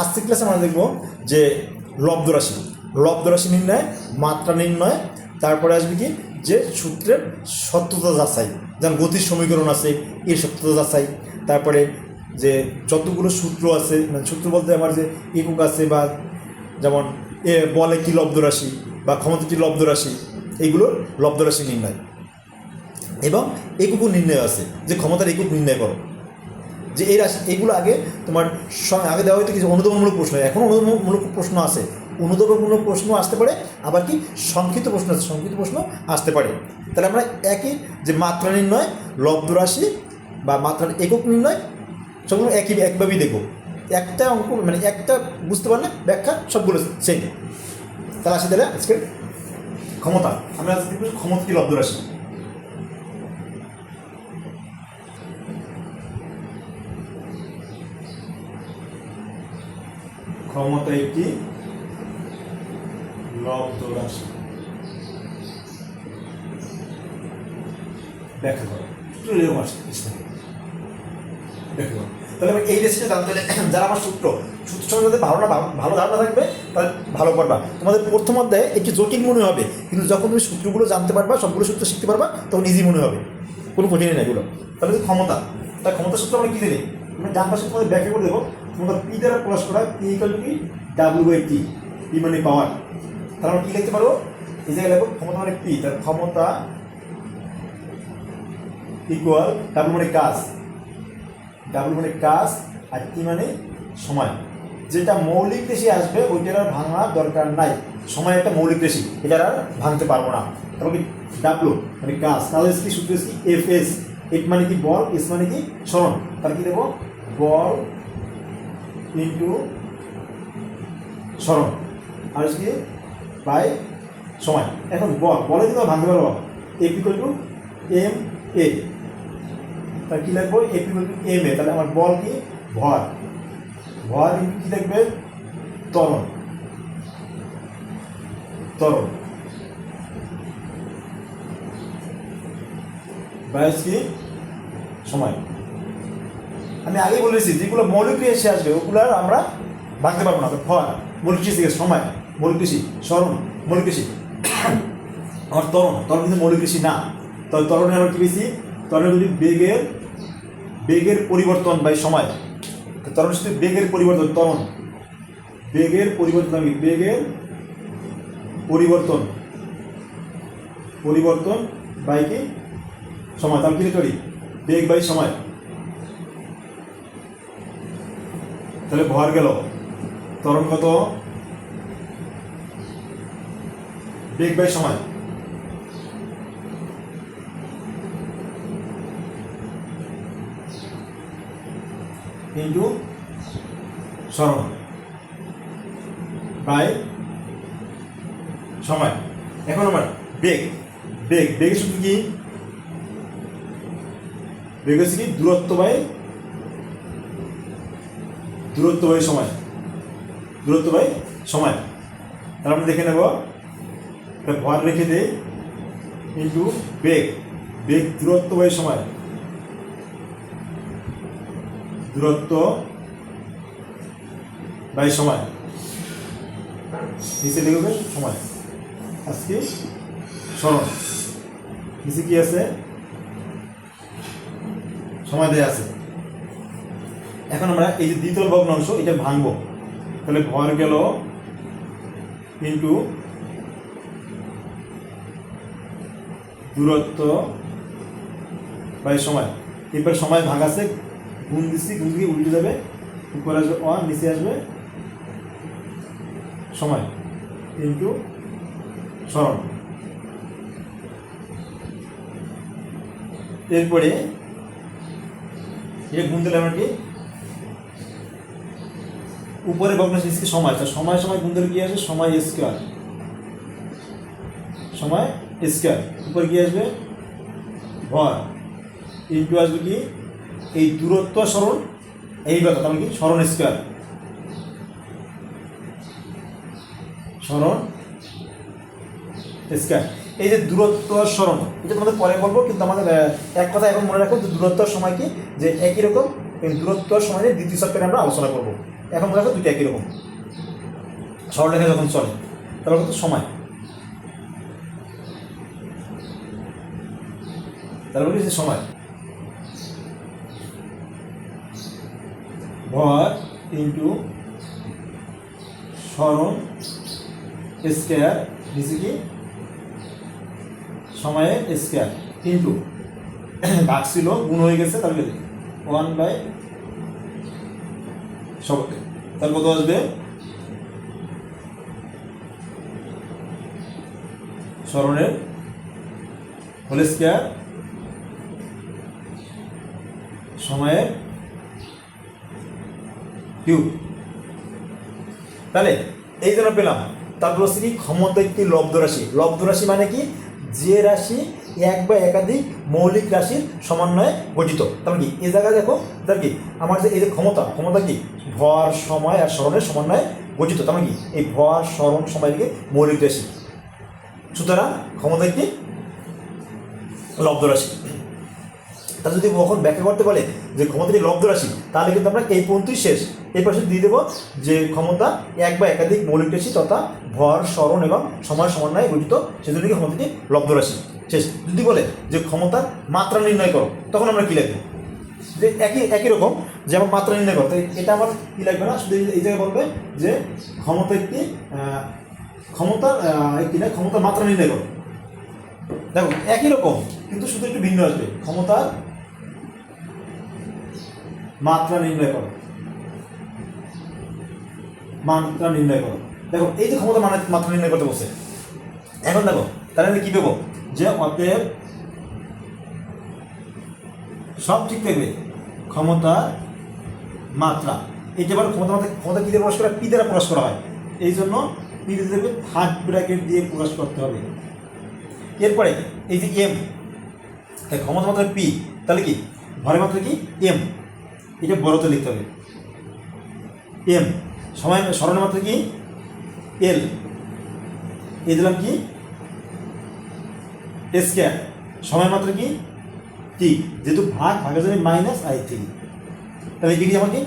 আজকের ক্লাসে আমরা দেখব যে লব্ধ রাশি। লব্ধ রাশি নির্ণয়, মাত্রা নির্ণয়, তারপরে আসবে কি? যে সূত্রের সত্যতা যাচাই। যেমন গতির সমীকরণ আছে, এর সত্যতা যাচাই। তারপরে যে যতগুলো সূত্র আছে মানে সূত্র বলতে আমার যে একক আছে বা যেমন এ বলে কি লব্ধ রাশি বা ক্ষমতা কি লব্ধ রাশি এইগুলোর লব্ধ রাশি নির্ণয়। এবং এককও নির্ণয় আছে, যে ক্ষমতার একক নির্ণয় করো। যে এই রাশি এইগুলো আগে তোমার আগে দেওয়া হয়তো কিছু অনুদমনমূলক প্রশ্ন, এখন অনুদমনমূলক প্রশ্ন আসে অনুদমনমূলক প্রশ্ন আসতে পারে, আবার কি সংক্ষিপ্ত প্রশ্ন আছে, সংক্ষিপ্ত প্রশ্ন আসতে পারে। তাহলে আমরা একই যে মাত্রা নির্ণয়, লব্ধ রাশি বা মাত্রার একক নির্ণয়, সবগুলো একই, একভাবেই দেখব। একটা অঙ্ক মানে একটা বুঝতে পারলে ব্যাখ্যা সবগুলো সেম তাহলে আসি তাহলে আজকে ক্ষমতা। আমরা আজকে ক্ষমতা কি, লব্ধ রাশি? ক্ষমতা একটি লব্ধ রাশি ব্যাখ্যা করো একটু এরকম আসছে ব্যাখ্যা করো তাহলে এই রেসিপিটা জানতে হলে যারা আমার সূত্র সূত্র সম্বন্ধে ভালো না, ভালো- ধারণা থাকবে, তাহলে ভালো পারবা তোমাদের প্রথম অধ্যায়ে একটু জটিল মনে হবে, কিন্তু যখন তুমি সূত্রগুলো জানতে পারবা, সবগুলো সূত্র শিখতে পারবা, তখন ইজি মনে হবে। কোনো কঠিন না এগুলো। তাহলে ক্ষমতা তার ক্ষমতা সূত্র আমরা কী জানি আমি ডান পাশে তোমাদের ব্যাখ্যা করে দেবো। তোমাদের পি দ্বারা প্রকাশ করা পি ইকাল টু কি ডাব্লিউ বাই টি পি মানে পাওয়ার। তাহলে আমরা কী লিখতে পারব? এই জায়গায় লিখব ক্ষমতা মানে পি তার ক্ষমতা ইকুয়াল ডাব্লিউ মানে কাজ। ডাব্লিউ মানে কাজ আর টি মানে সময়। যেটা মৌলিক রেশি আসবে, ওইটার আর ভাঙার দরকার নাই। সময় একটা মৌলিক রেশি এটা আর ভাঙতে পারব না। তারপর কি? ডাব্লু মানে কাজ। তাহলে কি? সূত্র এফ এস এফ মানে কি? বল এস মানে কি? স্মরণ। তাহলে কি দেবো বল ইন্টু স্মরণ আর হচ্ছে কি বাই সময় এখন বল বলে কিন্তু ভাঙতে পারব? ইকুয়াল টু এম এ তাহলে কী লিখব? এপি টু এম এ তাহলে আমার বল কি? ভর। ভর ইন্টু কী লিখবে তরণ তরণ বাইশ কি? সময় আমি আগেই বলেছি, যেগুলো মৌলিক ক্রিয়া এসে আসবে, ওগুলো আমরা ভাঙতে পারব না ফল মৌলিক কৃষি থেকে সময় মৌলিক কৃষি স্মরণ মৌলিক কৃষি আমার তরণ তরণ কিন্তু মৌলিক কৃষি না। তবে তরণে আমরা কি পেয়েছি তরণে যদি বেগের বেগের পরিবর্তন বাই সময় তরণ শুধু বেগের পরিবর্তন তরণ বেগের পরিবর্তন আমি, বেগের পরিবর্তন। পরিবর্তন বাইকে সময়, তাহলে কি করি বেগ বাই সময়। তাহলে ভর গেল। ত্বরণ কত বেগ বাই সময় ইন্টু স্মরণ বাই সময় এখন আমার বেগ বেগ, বেগের সূত্র কি? বেগ হচ্ছে কি? দূরত্ব বাই দূরত্ব বাই সময়। দূরত্ব বাই সময়। তাহলে আমরা দেখে নেব। ভর রেখে দেই ইন্টু বেগ। বেগ দূরত্ব বাই সময়। দূরত্ব বাই সময়। নিচে লিখবে সময়। আজকে স্মরণ। নিচে কি আছে? সময় দেয়া আছে। এখন আমরা এই যে দ্বিতীয় ভগ্নাংশ, এটা ভাঙবো। তাহলে ভর গেল ইন্টু দূরত্ব বাই সময়। এরপর সময় ভাঙাছে গুণ দিচ্ছি, গুণ দিয়ে উল্টে যাবে, উপরে আসবে অন নিচে আসবে সময় ইন্টু স্মরণ এরপরে এটা গুণ দিলে আমরা কি? উপরে ভগ্নাংশ নিচে সময়, তা সময় সময় গুণ দিলে কি আসবে? সময় স্কোয়ার সময় স্কোয়ার উপরে কি আসবে ভর। ইন্টু আসবে কি? এই দূরত্ব স্মরণ, এই কথা তাহলে কি? স্মরণ স্কোয়ার স্মরণ স্কোয়ার এই যে দূরত্ব স্মরণ এটা তোমাদের পরে বলব, কিন্তু আমাদের এক কথা এখন মনে রাখো যে দূরত্ব আর সময় কি? যে একই রকম দূরত্ব সময় দ্বিতীয় সপ্তাহে আমরা আলোচনা করব। এখন রাখো দুইটা একই রকম। সরলরেখা যখন চলে, তারপর কত সময়? তারপরে যে সময়? ভর ইন্টু স্মরণ স্কোয়ার নিচে কি? সময়ে স্কোয়ার ইন্টু। ভাগ ছিল, গুণ হয়ে গেছে, তাহলে ওয়ান বাই সবকে তাহলে কত আসবে? স্মরণের হোল স্কোয়ার সময়ের কিউব। তাহলে এই জন্য পেলাম, তারপর হচ্ছে ক্ষমতা একটি লব্ধ রাশি। লব্ধ রাশি মানে কি? যে রাশি এক বা একাধিক মৌলিক রাশির সমন্বয়ে গঠিত। তার কি? এ জায়গায় দেখো তার কি? আমার যে এই যে ক্ষমতা ক্ষমতা কি? ভর, সময় আর স্মরণের সমন্বয়ে গঠিত। তার কি? এই ভর, স্মরণ, সময় থেকে মৌলিক রাশি। সুতরাং ক্ষমতা একটি লব্ধ রাশি। তা যদি কখন ব্যাখ্যা করতে বলে যে ক্ষমতাটি লব্ধ রাশি তাহলে কিন্তু আমরা এই পর্যন্তই শেষ। এই পাশে দিয়ে দেবো যে ক্ষমতা এক বা একাধিক মৌলিক রাশি তথা ভর স্মরণ এবং সময় সমন্বয়ে গঠিত সেজন্য ক্ষমতাটি লব্ধ রাশি। শেষ। যদি বলে যে ক্ষমতার মাত্রা নির্ণয় করো তখন আমরা কী লিখব? যে একই একই রকম যে আমার মাত্রা নির্ণয় করো। তাই এটা আমার কী লাগবে না? শুধু এই- জায়গায় বলবে যে ক্ষমতা একটি আহ, একটি না ক্ষমতার মাত্রা নির্ণয় করো। দেখো একই রকম কিন্তু শুধু একটু ভিন্ন আসবে। ক্ষমতার মাত্রা নির্ণয় করো। মাত্রা নির্ণয় করো। দেখো, এই যে ক্ষমতা মানে মাত্রা নির্ণয় করতে বসে এখন দেখো, তাহলে কি দেবো? যে অতএব সব ঠিক থাকবে। ক্ষমতা, মাত্রা। এটা আবার ক্ষমতা মাত্রা ক্ষমতা কী দিয়ে প্রকাশ করা? পি দ্বারা প্রকাশ করা হয়। এই জন্য পি দেবে থার্ড ব্র্যাকেট দিয়ে প্রকাশ করতে হবে। এরপরে এই যে এম ক্ষমতা মাত্রা পি, তাহলে কি? ভরের মাত্রা কি? এম এটা বড়তে লিখতে হবে। এম সময় স্মরণের মাত্রা কি? এল। এই দিলাম কি? স্কোয়ার সময় মাত্র কি? টি। যেহেতু ভাগ ভাগের জন্য মাইনাস আই থ্রি তাহলে এটি আমার কি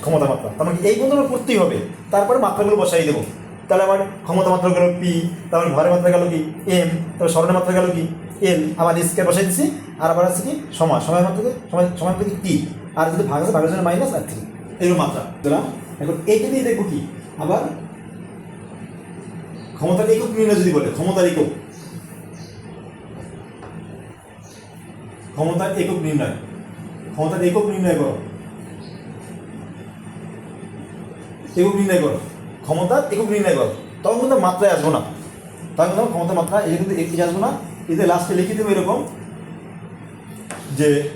ক্ষমতা মাত্রা। তার মানে এই পর্যন্ত করতেই হবে। তারপরে মাত্রাগুলো বসাই দেবো। তাহলে আমার ক্ষমতা মাত্রা গেল পি তারপরে ঘরের মাত্রা গেল কি? এম তারপর স্মরণের মাত্রা গেল কি? এল আবার স্কোয়ার বসাই দিচ্ছি আর আবার আছে কি? সময়। সময় মাত্রা সময় সময় মাত্রা কি? টি আর যদি ভাগ আছে ভাগের মাইনাস আর থ্রি এরকম মাত্রা। দিলাম এখন এইটা দিয়ে দেখব কি? আবার ক্ষমতার একক নির্ণয় যদি বলে, ক্ষমতার একক। ক্ষমতার একক নির্ণয়। ক্ষমতার একক নির্ণয় করো। একক নির্ণয় করো। ক্ষমতার একক নির্ণয় করো। তখন কিন্তু মাত্রায় আসব না। তখন ক্ষমতার মাত্রা এই কিন্তু এগিয়ে আসব না। এতে লাস্টে লিখে দেবো এরকম যে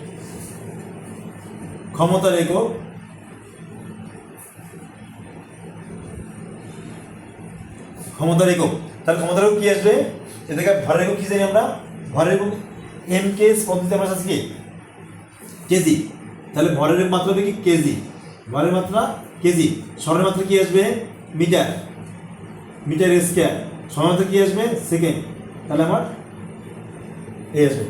ক্ষমতার একক ক্ষমতার একক তাহলে ক্ষমতার একক কি আসবে? এদিকে ভরের একক কি জানি আমরা? ভরের একক এম কেস পদ্ধতি আমরা আছে কি কেজি তাহলে ভরের মাত্রা হবে কি কেজি ভরের মাত্রা কেজি স্বরের মাত্রা কি আসবে? মিটার। মিটার স্কোয়ার সময় কি আসবে? সেকেন্ড তাহলে আমার এই আসবে।